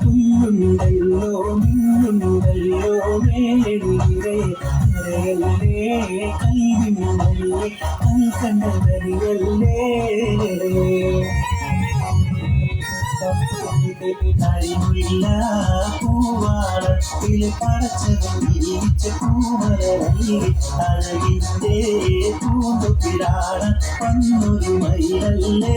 കുഞ്ഞുണ്ടല്ലോ മിന്നുണ്ടല്ലോ മേടിയിലെ കരയല്ലേ കൈവിന്നല്ലേ കൽക്കണ്ടതറിയല്ലേ കരിമുല്ല പൂവാളത്തിൽ പടച്ചതും വീച്ച പൂമലരല്ലേ അഴകിന്റെ പൂമ്പുപ്പിലാണ് വന്നൊരു മയിലല്ലേ?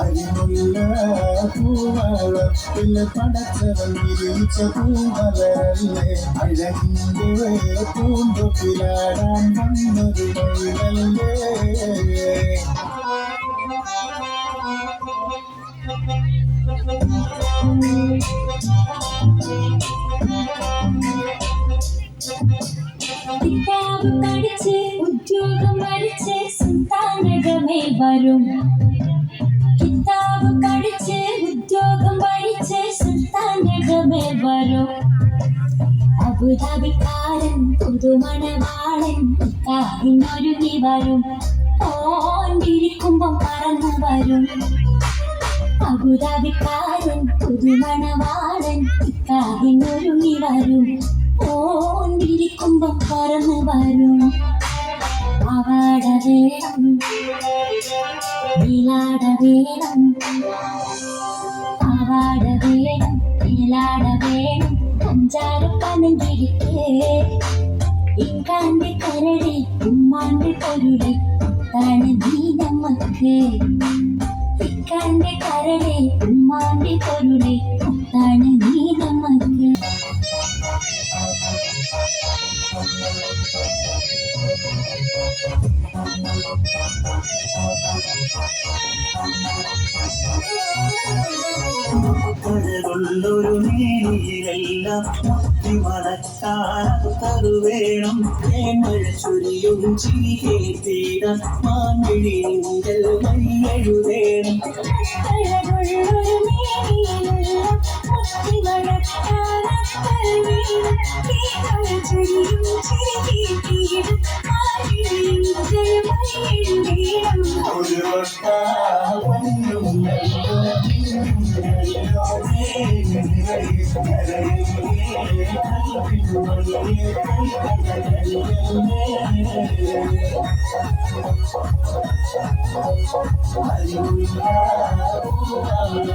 അരിമുല്ല പൂവളത്തിൽ പടച്ചവൻ വിരിച്ച പൂമലരല്ലേ അഴകിന്റെ പൂന്തൊപ്പിലാടാൻ വന്നൊരു മയിലല്ലേ കിതാബ് പഠിച്ച് ഉദ്യോഗം മരിച്ച് സന്താനകമേ വരും. അബുദാബിക്കാരൻ പുതുമണവാളൻ കാറിനൊരുങ്ങി വരും ഓണ്ടിരിക്കുമ്പം പറന്നു വരും. അബുദാബിക്കാരൻ പുതുമണവാളൻ കാറിനൊരുങ്ങി വരും ഓണ്ടിരിക്കുമ്പം പറന്നു വരും. പാവാട വേണം നീലാട വേണം പാവാട വേണം നീലാട വേണം അഞ്ചാറ് പനങ്കിരിക്കേ ഇക്കാന്റെ കരടി ഉമ്മാന്റെ പൊരുളി താണ് നീ നമ്മക്ക് ഇക്കാന്റെ കരടി ഉമ്മാന്റെ പൊരുളി താണ് നീ നമ്മക്ക് കഴകൊള്ളൊരു നീലിയിലെല്ലാം മുത്തി മണക്കാനു വേണം തേമഴ ചൊരിയും ചിരികെ തീരം മാൻവിഴി നിങ്ങൾ വഴിയെഴുതേണം അഴകുള്ളൊരു മേനിയിലുള്ള മുത്തിമണക്കാനത്തൽ വീണ തീമഴ ചൊരിയും ആഴിയുടെ Hallelujah.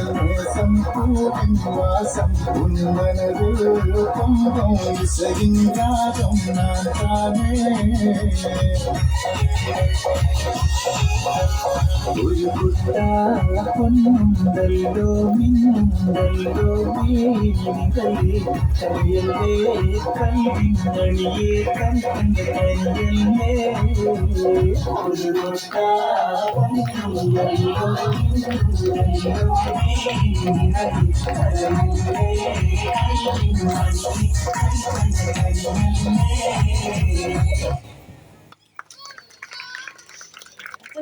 എന്നേസം പൂവിൻ വാസം ഉന്നനത് കൊമ്പം ഇസൈൻ രാഗം நான் தானே ഒരു കുട്ട പൊന്നുണ്ടല്ലോ മിന്നുണ്ടല്ലോ മേനികളെ കരയല്ലേ കൈവിന്നണിയെ കൽക്കണ്ട കരിയല്ലേ Thank you.